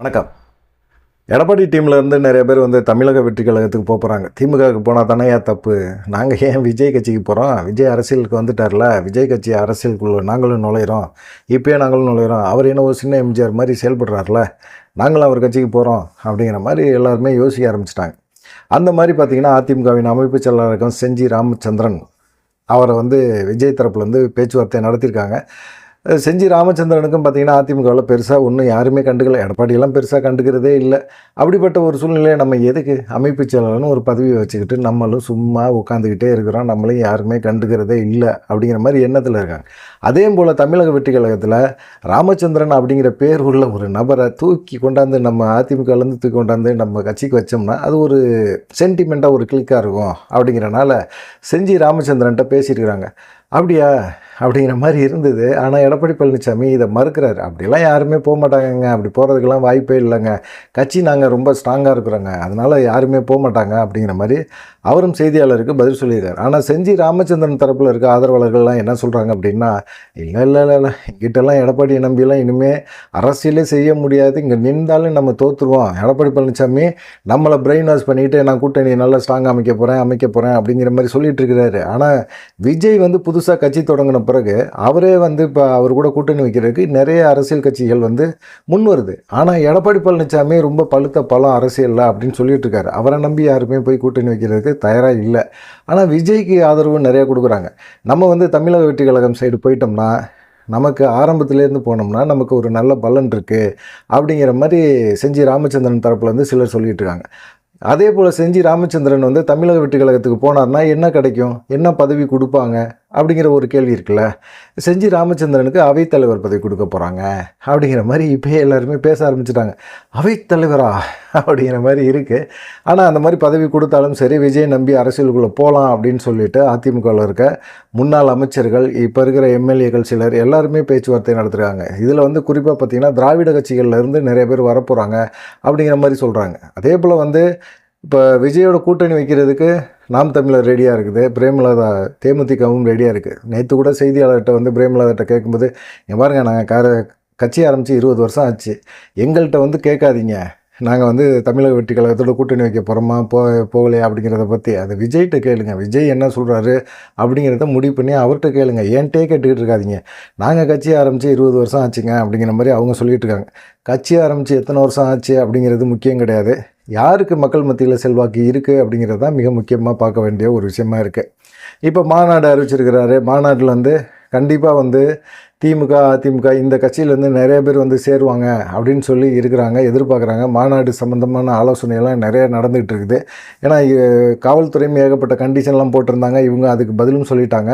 வணக்கம். எடப்பாடி டீமில் இருந்து நிறைய பேர் வந்து தமிழக வெற்றி கழகத்துக்கு போக போகிறாங்க திமுகவுக்கு போனால் தானே ஏன் தப்பு? நாங்கள் ஏன் விஜய் கட்சிக்கு போகிறோம் விஜய் அரசியலுக்கு வந்துட்டார்ல? விஜய் கட்சி அரசியலுக்குள்ள நாங்களும் நுழையிறோம். இப்போயே நாங்களும் நுழையிறோம். அவர் என்ன ஒரு சின்ன எம்ஜிஆர் மாதிரி செயல்படுறாருல? நாங்களும் அவர் கட்சிக்கு போகிறோம் அப்படிங்கிற மாதிரி எல்லாருமே யோசிக்க ஆரம்பிச்சிட்டாங்க. அந்த மாதிரி பார்த்திங்கன்னா அதிமுகவின் அமைப்பு செயலாளருக்கும் செஞ்சி ராமச்சந்திரன் அவரை வந்து விஜய் தரப்புலேருந்து பேச்சுவார்த்தை நடத்தியிருக்காங்க. செஞ்சி ராமச்சந்திரனுக்கும் பார்த்தீங்கன்னா அதிமுகவில் பெருசாக ஒன்றும் யாருமே கண்டுக்கல. எடப்பாடியெல்லாம் பெருசாக கண்டுக்கிறதே இல்லை. அப்படிப்பட்ட ஒரு சூழ்நிலையை நம்ம எதுக்கு அமைப்பு செயலாளர்னு ஒரு பதவியை வச்சுக்கிட்டு நம்மளும் சும்மா உட்காந்துக்கிட்டே இருக்கிறோம். நம்மளையும் யாருமே கண்டுக்கிறதே இல்லை அப்படிங்கிற மாதிரி எண்ணத்தில் இருக்காங்க. அதே போல் தமிழக வெற்றி கழகத்தில் ராமச்சந்திரன் அப்படிங்கிற பேர் உள்ள ஒரு நபரை தூக்கி கொண்டாந்து நம்ம அதிமுகலேருந்து தூக்கி கொண்டாந்து நம்ம கட்சிக்கு வச்சோம்னா அது ஒரு சென்டிமெண்ட்டாக ஒரு கிளிக்காக இருக்கும் அப்படிங்கிறனால செஞ்சி ராமச்சந்திரன்ட்ட பேசியிருக்கிறாங்க. அப்படியா? அப்படிங்கிற மாதிரி இருந்தது. ஆனால் எடப்பாடி பழனிசாமி இதை மறுக்கிறாரு. அப்படிலாம் யாருமே போக மாட்டாங்கங்க. அப்படி போகிறதுக்கெல்லாம் வாய்ப்பே இல்லைங்க. கட்சி நாங்கள் ரொம்ப ஸ்ட்ராங்காக இருக்கிறோங்க. அதனால் யாருமே போக மாட்டாங்க அப்படிங்கிற மாதிரி அவரும் செய்தியாளருக்கு பதில் சொல்லியிருக்காரு. ஆனால் செஞ்சி ராமச்சந்திரன் தரப்பில் இருக்க ஆதரவாளர்கள்லாம் என்ன சொல்கிறாங்க அப்படின்னா இல்லை இல்லை இல்லை இல்லை. எங்கிட்டலாம் எடப்பாடியை நம்பியெல்லாம் இனிமேல் அரசியலே செய்ய முடியாது. இங்கே நின்றாலும் நம்ம தோற்றுருவோம் எடப்பாடி பழனிசாமி நம்மளை பிரெயின் வாஷ் பண்ணிக்கிட்டு நான் கூட்டணி நல்லா ஸ்ட்ராங்காக அமைக்க போகிறேன் அமைக்க போகிறேன் அப்படிங்கிற மாதிரி சொல்லிட்டு இருக்கிறாரு. ஆனால் விஜய் வந்து புதுசாக கட்சி தொடங்கின பிறகு அவரே வந்து இப்போ அவர் கூட கூட்டணி வைக்கிறதுக்கு நிறைய அரசியல் கட்சிகள் வந்து முன் வருது. ஆனால் எடப்பாடி பழனிசாமி ரொம்ப பழுத்த பழம் அரசியலில் அப்படின்னு சொல்லிட்டு இருக்காரு. அவரை நம்பி யாருமே போய் கூட்டணி வைக்கிறதுக்கு தயாராக இல்லை. ஆனால் விஜய்க்கு ஆதரவு நிறையா கொடுக்குறாங்க. நம்ம வந்து தமிழக வெற்றி கழகம் சைடு போயிட்டோம்னா நமக்கு ஆரம்பத்துலேருந்து போனோம்னா நமக்கு ஒரு நல்ல பலன் இருக்குது அப்படிங்கிற மாதிரி செஞ்சி ராமச்சந்திரன் தரப்பில் வந்து சிலர் சொல்லிகிட்ருக்காங்க அதே போல் செஞ்சி ராமச்சந்திரன் வந்து தமிழக வெற்றி கழகத்துக்கு போனார்னா என்ன கிடைக்கும்? என்ன பதவி கொடுப்பாங்க? அப்படிங்கிற ஒரு கேள்வி இருக்குல்ல. செஞ்சி ராமச்சந்திரனுக்கு அவைத்தலைவர் பதவி கொடுக்க போகிறாங்க அப்படிங்கிற மாதிரி இப்போ எல்லாருமே பேச ஆரம்பிச்சிட்டாங்க. அவைத்தலைவரா அப்படிங்கிற மாதிரி இருக்குது ஆனால் அந்த மாதிரி பதவி கொடுத்தாலும் சரி விஜய் நம்பி அரசியலுக்குள்ளே போகலாம் அப்படின்னு சொல்லிட்டு அதிமுகவில் இருக்க முன்னாள் அமைச்சர்கள் இப்போ இருக்கிற எம்எல்ஏக்கள் சிலர் எல்லாருமே பேச்சுவார்த்தை நடத்துகிறாங்க இதில் வந்து குறிப்பாக பார்த்தீங்கன்னா திராவிட கட்சிகள்லேருந்து நிறைய பேர் வரப்போகிறாங்க அப்படிங்கிற மாதிரி சொல்கிறாங்க அதே போல் வந்து இப்போ விஜயோட கூட்டணி வைக்கிறதுக்கு நாம் தமிழர் ரெடியாக இருக்குது. பிரேமலதா தேமுதிகவும் ரெடியாக இருக்குது நேற்று கூட செய்தியாளர்கிட்ட வந்து பிரேமலதாட்ட கேட்கும்போது என் பாருங்க நாங்கள் கார கட்சி ஆரம்பித்து இருபது வருஷம் ஆச்சு. எங்கள்கிட்ட வந்து கேட்காதீங்க. நாங்கள் வந்து தமிழக வெற்றி கழகத்தோட கூட்டணி வைக்க போகிறோமா போ போகலையா அப்படிங்கிறத பற்றி அது விஜய்கிட்ட கேளுங்க. விஜய் என்ன சொல்கிறாரு அப்படிங்கிறத முடிவு பண்ணி அவர்கிட்ட கேளுங்க. ஏன்ட்டே கேட்டுக்கிட்டு இருக்காதிங்க. நாங்கள் கட்சி ஆரம்பித்து இருபது வருஷம் ஆச்சுங்க அப்படிங்கிற மாதிரி அவங்க சொல்லிட்டு இருக்காங்க. கட்சி ஆரம்பித்து எத்தனை வருஷம் ஆச்சு அப்படிங்கிறது முக்கியம் கிடையாது. யாருக்கு மக்கள் மத்தியில் செல்வாக்கு இருக்குது அப்படிங்கிறது தான் மிக முக்கியமாக பார்க்க வேண்டிய ஒரு விஷயமா இருக்குது இப்போ மாநாடு அறிவிச்சிருக்கிறாரு. மாநாட்டில் வந்து கண்டிப்பாக வந்து திமுக அதிமுக இந்த கட்சியிலேருந்து நிறைய பேர் வந்து சேருவாங்க அப்படின்னு சொல்லி இருக்கிறாங்க எதிர்பார்க்குறாங்க. மாநாடு சம்மந்தமான ஆலோசனையெல்லாம் நிறைய நடந்துகிட்டு இருக்குது. ஏன்னா காவல்துறையும் ஏகப்பட்ட கண்டிஷன்லாம் போட்டிருந்தாங்க. இவங்க அதுக்கு பதிலும் சொல்லிட்டாங்க.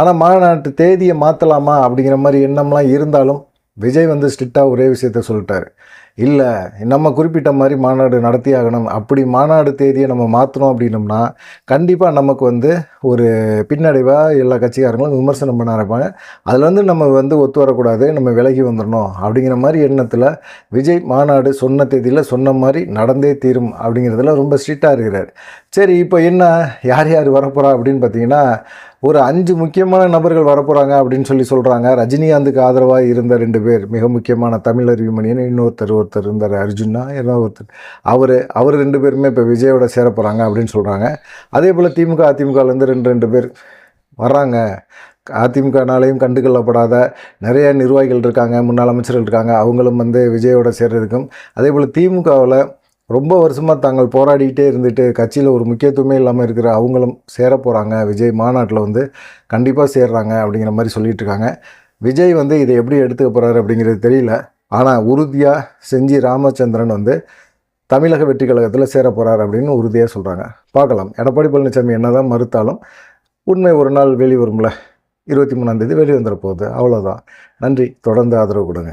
ஆனால் மாநாட்டு தேதியை மாற்றலாமா அப்படிங்கிற மாதிரி எண்ணம்லாம் இருந்தாலும் விஜய் வந்து ஸ்ட்ரிக்டாக ஒரே விஷயத்த சொல்லிட்டார். இல்லை நம்ம குறிப்பிட்ட மாதிரி மாநாடு நடத்தி ஆகணும் அப்படி மாநாடு தேதியை நம்ம மாற்றணும் அப்படின்னம்னா கண்டிப்பாக நமக்கு வந்து ஒரு பின்னடைவாக எல்லா கட்சிக்காரங்களும் விமர்சனம் பண்ண ஆரம்பிப்பாங்க. அதில் வந்து நம்ம வந்து ஒத்து வரக்கூடாது நம்ம விலகி வந்துடணும் அப்படிங்கிற மாதிரி எண்ணத்தில் விஜய் மாநாடு சொன்ன தேதியில் சொன்ன மாதிரி நடந்தே தீரும் அப்படிங்கிறதுல ரொம்ப ஸ்ட்ரிக்டாக இருக்கிறார். சரி இப்போ என்ன யார் யார் வரப்போகிறா அப்படின்னு பார்த்தீங்கன்னா ஒரு அஞ்சு முக்கியமான நபர்கள் வரப்போகிறாங்க அப்படின்னு சொல்லி சொல்கிறாங்க ரஜினிகாந்துக்கு ஆதரவாக இருந்த ரெண்டு பேர் மிக முக்கியமான தமிழ் அறிவுமணியன் இன்னொருத்தர் ஒருத்தர் இருந்தார் அர்ஜுனா ஏதோ ஒருத்தர். அவர் அவர் ரெண்டு பேருமே இப்போ விஜயோட சேர போகிறாங்க அப்படின்னு சொல்கிறாங்க அதே போல் திமுக அதிமுகலேருந்து ரெண்டு ரெண்டு பேர் வர்றாங்க. அதிமுகனாலையும் கண்டுகொள்ளப்படாத நிறைய நிர்வாகிகள் இருக்காங்க முன்னாள் அமைச்சர்கள் இருக்காங்க. அவங்களும் வந்து விஜயோட சேர்றதுக்கும். அதே போல் திமுகவில் ரொம்ப வருஷமாக தாங்கள் போராடிக்கிட்டே இருந்துட்டு கட்சியில் ஒரு முக்கியத்துவமே இல்லாமல் இருக்கிற அவங்களும் சேர போகிறாங்க விஜய் மாநாட்டில் வந்து கண்டிப்பாக சேர்றாங்க அப்படிங்கிற மாதிரி சொல்லிகிட்ருக்காங்க விஜய் வந்து இதை எப்படி எடுத்துக்க போகிறாரு அப்படிங்கிறது தெரியல. ஆனால் உறுதியாக செஞ்சி ராமச்சந்திரன் வந்து தமிழக வெற்றி கழகத்தில் சேர போகிறார் அப்படின்னு உறுதியாக சொல்கிறாங்க பார்க்கலாம். எடப்பாடி பழனிசாமி என்னதான் மறுத்தாலும் உண்மை ஒரு நாள் வெளிவரும்ல. இருபத்தி மூணாந்தேதி வெளிவந்துட போகுது அவ்வளோதான் நன்றி. தொடர்ந்து ஆதரவு கொடுங்க.